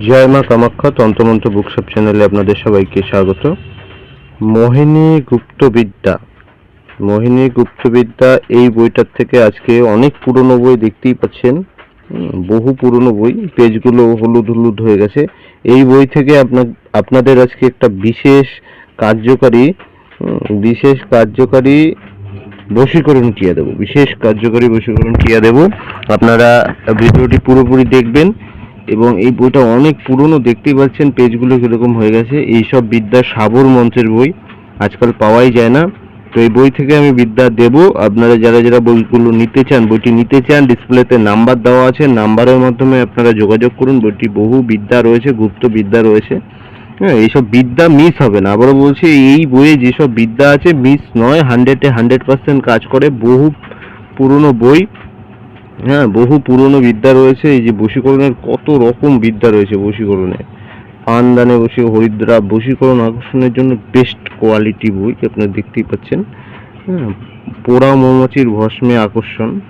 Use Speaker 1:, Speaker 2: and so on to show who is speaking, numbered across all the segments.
Speaker 1: জয় মা কামাখ্যা তন্ত্রমন্ত্র বুকশপ চ্যানেলে আপনাদের সবাইকে স্বাগত। মোহিনী গুপ্তবিদ্যা মোহিনী গুপ্তবিদ্যা এই বইটার থেকে আজকে অনেক পুরনো বই দেখতেই পাচ্ছেন। বহু পুরনো বই, পেজগুলো হলুদ হলুদ হয়ে গেছে। এই বই থেকে আপনার আপনাদের আজকে একটা বিশেষ কার্যকারী বিশেষ কার্যকারী বশীকরণ ক্রিয়া দেবো। বিশেষ কার্যকারী বশীকরণ ক্রিয়া দেবো। আপনারা ভিডিওটি পুরোপুরি দেখবেন। এবং এই বইটা অনেক পুরনো, দেখতেই পাচ্ছেন পেজগুলো কীরকম হয়ে গেছে। এইসব বিদ্যা সাবর মঞ্চের বই, আজকাল পাওয়াই যায় না। তো এই বই থেকে আমি বিদ্যা দেব। আপনারা যারা যারা বইগুলো নিতে চান, বইটি নিতে চান, ডিসপ্লেতে নাম্বার দেওয়া আছে, নাম্বারের মাধ্যমে আপনারা যোগাযোগ করুন। বইটি বহু বিদ্যা রয়েছে, গুপ্ত বিদ্যা রয়েছে। হ্যাঁ এইসব বিদ্যা মিস হবে না। আবারও বলছি, এই বইয়ে যেসব বিদ্যা আছে মিস নয় হান্ড্রেডে হান্ড্রেড পার্সেন্ট কাজ করে। বহু পুরনো বই। হ্যাঁ বহু পুরনো বিদ্যা রয়েছে। এই যে বশীকরণের কত রকম বিদ্যা রয়েছে বশীকরণে। পানদানে বসে হরিদ্রা বশীকরণ আকর্ষণের জন্য বেস্ট কোয়ালিটি বই আপনারা দেখতেই পাচ্ছেন। হ্যাঁ পোড়া মৌমাছির ভস্মে আকর্ষণ,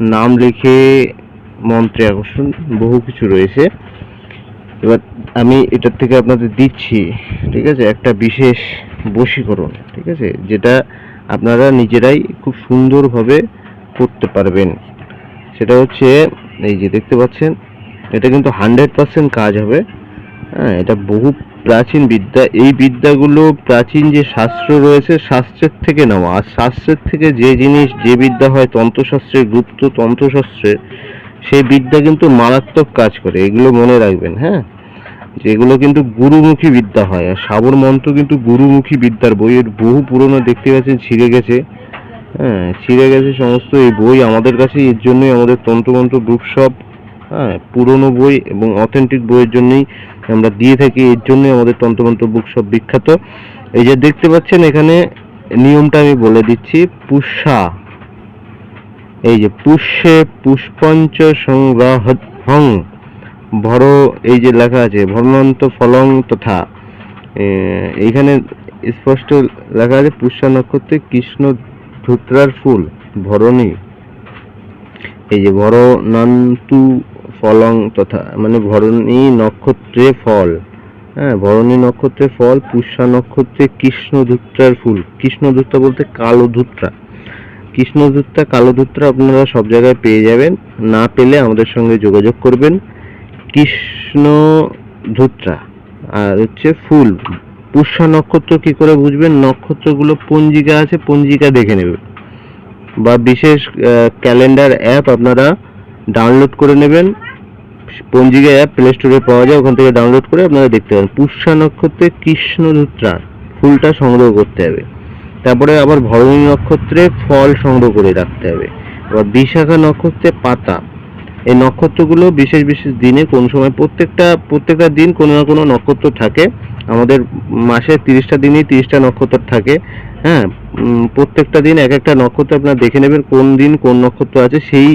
Speaker 1: নাম লিখে মন্ত্রে আকর্ষণ, বহু কিছু রয়েছে। এবার আমি এটার থেকে আপনাদের দিচ্ছি, ঠিক আছে, একটা বিশেষ বশীকরণ, ঠিক আছে, যেটা আপনারা নিজেরাই খুব সুন্দরভাবে করতে পারবেন। সেটা হচ্ছে, এই যে দেখতে পাচ্ছেন, এটা কিন্তু হান্ড্রেড পার্সেন্ট কাজ হবে। হ্যাঁ এটা বহু প্রাচীন বিদ্যা। এই বিদ্যাগুলো প্রাচীন যে শাস্ত্র রয়েছে, শাস্ত্রের থেকে নেওয়া। আর শাস্ত্রের থেকে যে জিনিস, যে বিদ্যা হয় তন্ত্রশাস্ত্রে গুপ্ত তন্ত্রশাস্ত্রে, সেই বিদ্যা কিন্তু মারাত্মক কাজ করে। এগুলো মনে রাখবেন হ্যাঁ? যেগুলো কিন্তু গুরুমুখী বিদ্যা হয়। আর সাবর মন্ত্র কিন্তু গুরুমুখী বিদ্যার বইয়ের বহু পুরনো দেখতে পাচ্ছেন, ছিঁড়ে গেছে। হ্যাঁ ছিঁড়ে গেছে সমস্ত এই বই আমাদের কাছে, এর জন্যই আমাদের তন্ত্রমন্ত্র বুক শপ হ্যাঁ পুরনো বই এবং অথেন্টিক বইয়ের জন্যই আমরা দিয়ে থাকি, এর জন্যই আমাদের তন্ত্রমন্ত্র বুক শপ বিখ্যাত। এই যে দেখতে পাচ্ছেন এখানে নিয়মটা আমি বলে দিচ্ছি পুষা এই যে পুষ্যে পুষ্পঞ্চ সংগ্রহং ভর, এই যে লেখা আছে, ভরণন্ত ফলং তথা। এইখানে স্পষ্ট লেখা আছে, পুষ্যা নক্ষত্রে কৃষ্ণ ধুত্রার ফুল, ভরণী। এই যে ভরণান্তু ফলং তথা মানে ভরণী নক্ষত্রে ফল। হ্যাঁ ভরণী নক্ষত্রে ফল, পুষ্যা নক্ষত্রে কৃষ্ণ ধুত্রার ফুল। কৃষ্ণ ধুত্রা বলতে কালো ধুত্রা কৃষ্ণ কালো ধুত্রা আপনারা সব জায়গায় পেয়ে যাবেন। না পেলে আমাদের সঙ্গে যোগাযোগ করবেন। কৃষ্ণ ধুত্রা আর হচ্ছে ফুল। পুষ্যা নক্ষত্র কি করে বুঝবেন? নক্ষত্রগুলো পঞ্জিকা আছে, পঞ্জিকা দেখে নেবে। বা বিশেষ ক্যালেন্ডার অ্যাপ আপনারা ডাউনলোড করে নেবেন। পঞ্জিকা অ্যাপ প্লে স্টোরে পাওয়া যায়, ওখান থেকে ডাউনলোড করে আপনারা দেখতে পাবেন। পুষ্যা নক্ষত্রে কৃষ্ণধুত্রা ফুলটা সংগ্রহ করতে হবে। তারপরে আবার ভরণী নক্ষত্রে ফল সংগ্রহ করে রাখতে হবে। আবার বিশাখা নক্ষত্রে পাতা। এই নক্ষত্রগুলো বিশেষ বিশেষ দিনে কোন সময়, প্রত্যেকটা প্রত্যেকটা দিন কোনো না কোনো নক্ষত্র থাকে। আমাদের মাসে তিরিশটা দিনই তিরিশটা নক্ষত্র থাকে। হ্যাঁ প্রত্যেকটা দিন এক একটা নক্ষত্র আপনারা দেখে নেবেন কোন দিন কোন নক্ষত্র আছে। সেই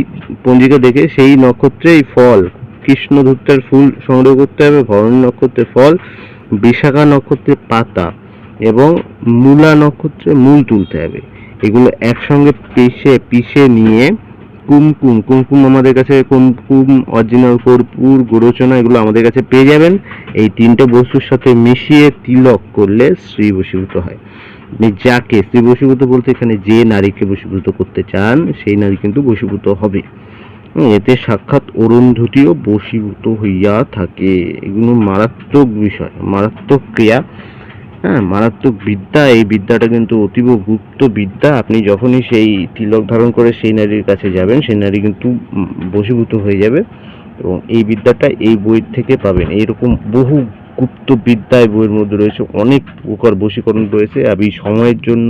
Speaker 1: পঞ্জিকা দেখে সেই নক্ষত্রেই ফল, কৃষ্ণধূত্রের ফুল সংগ্রহ করতে হবে, ভরণী নক্ষত্রের ফল, বিশাখা নক্ষত্রের পাতা এবং মূলা নক্ষত্রে মূল তুলতে হবে। এগুলো একসঙ্গে পিষে পিষে নিয়ে কুমকুম কুমকুম আমাদের কাছে কুমকুম অরিজিনাল কর্পূর, গোরচনা, এগুলো আমাদের কাছে পেয়ে যাবেন। এই তিনটে বস্তুর সাথে মিশিয়ে তিলক করলে শ্রী বশীভূত হয়। আপনি যাকে স্ত্রী বশীভূত বলতে, এখানে যে নারীকে বশীভূত করতে চান, সেই নারী কিন্তু বশীভূত হবে। এতে সাক্ষাৎ অরুন্ধতিও বশীভূত হইয়া থাকে। এগুলো মারাত্মক বিষয়, মারাত্মক ক্রিয়া। হ্যাঁ মারাত্মক বিদ্যা, এই বিদ্যাটা কিন্তু অতীব গুপ্ত বিদ্যা। আপনি যখনই সেই তিলক ধারণ করে সেই নারীর কাছে যাবেন, সেই নারী কিন্তু বশীভূত হয়ে যাবে এবং এই বিদ্যাটা এই বই থেকে পাবেন। এইরকম বহু গুপ্ত বিদ্যা এই বইয়ের মধ্যে রয়েছে। অনেক প্রকার বশীকরণ রয়েছে। আমি সময়ের জন্য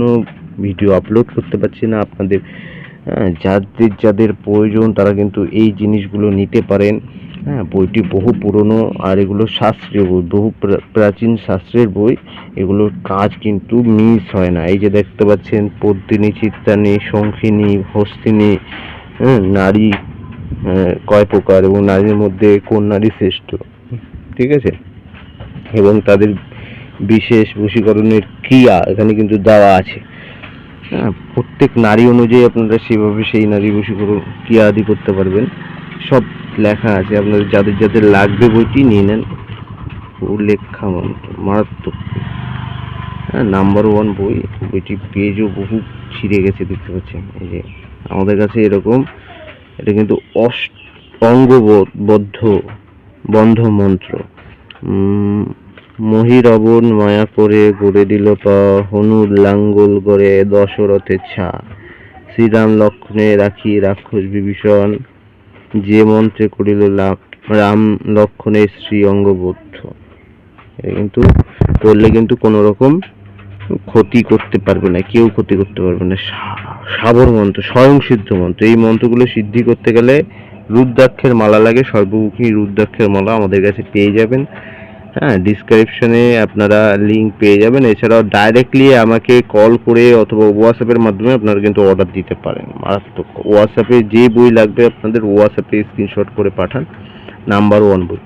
Speaker 1: ভিডিও আপলোড করতে পারছি না। আপনাদের যাদের যাদের প্রয়োজন তারা কিন্তু এই জিনিসগুলো নিতে পারেন। হ্যাঁ বইটি বহু পুরনো আর এগুলো শাস্ত্রীয় বই বহু প্রা- প্রাচীন শাস্ত্রের বই। এগুলোর কাজ কিন্তু মিস হয় না। এই যে দেখতে পাচ্ছেন পদ্মিনী চিত্তানি শঙ্খিনী হস্তিনী হ্যাঁ, নারী কয় প্রকার এবং নারীর মধ্যে কোন নারী শ্রেষ্ঠ? ঠিক আছে? এবং তাদের বিশেষ বশীকরণের ক্রিয়া এখানে কিন্তু দেওয়া আছে। হ্যাঁ প্রত্যেক নারী অনুযায়ী আপনারা সেভাবে সেই নারী বশীকরণ ক্রিয়া আদি করতে পারবেন। সব লেখা আছে আপনাদের যাদের যাদের লাগবে বইটি নিয়ে নেন। সুলেখা মন্ত্র মারাত্মক হ্যাঁ নাম্বার ওয়ান বই বইটি পেজও বহু ছিঁড়ে গেছে দেখতে পাচ্ছেন। এই যে আমাদের কাছে এরকম এটা কিন্তু অঙ্গবদ্ধ বন্ধ মন্ত্র উম, মহিরবন মায়া করে গড়ে দিল পা হনুর লাঙ্গল গড়ে দশরথের ছা। শ্রীরাম লক্ষ্মণে রাখি রাক্ষস বিভীষণ যে মন্ত্রে করিল রাম লক্ষণের শ্রী অঙ্গবোধ কিন্তু করলে কিন্তু কোনো রকম ক্ষতি করতে পারবে না, কেউ ক্ষতি করতে পারবে না। সাবর মন্ত্র, স্বয়ং সিদ্ধ মন্ত্র, এই মন্ত্রগুলো সিদ্ধি করতে গেলে রুদ্রাক্ষের মালা লাগে, সর্বমুখী রুদ্রাক্ষের মালা আমাদের কাছে পেয়ে যাবেন। হ্যাঁ ডিসক্রিপশনে আপনারা লিঙ্ক পেয়ে যাবেন। এছাড়াও ডাইরেক্টলি আমাকে কল করে অথবা হোয়াটসঅ্যাপের মাধ্যমে আপনারা কিন্তু অর্ডার দিতে পারেন। মারাত্মক। হোয়াটসঅ্যাপে যে বই লাগবে আপনাদের হোয়াটসঅ্যাপে স্ক্রিনশট করে পাঠান। নাম্বার ওয়ান বই।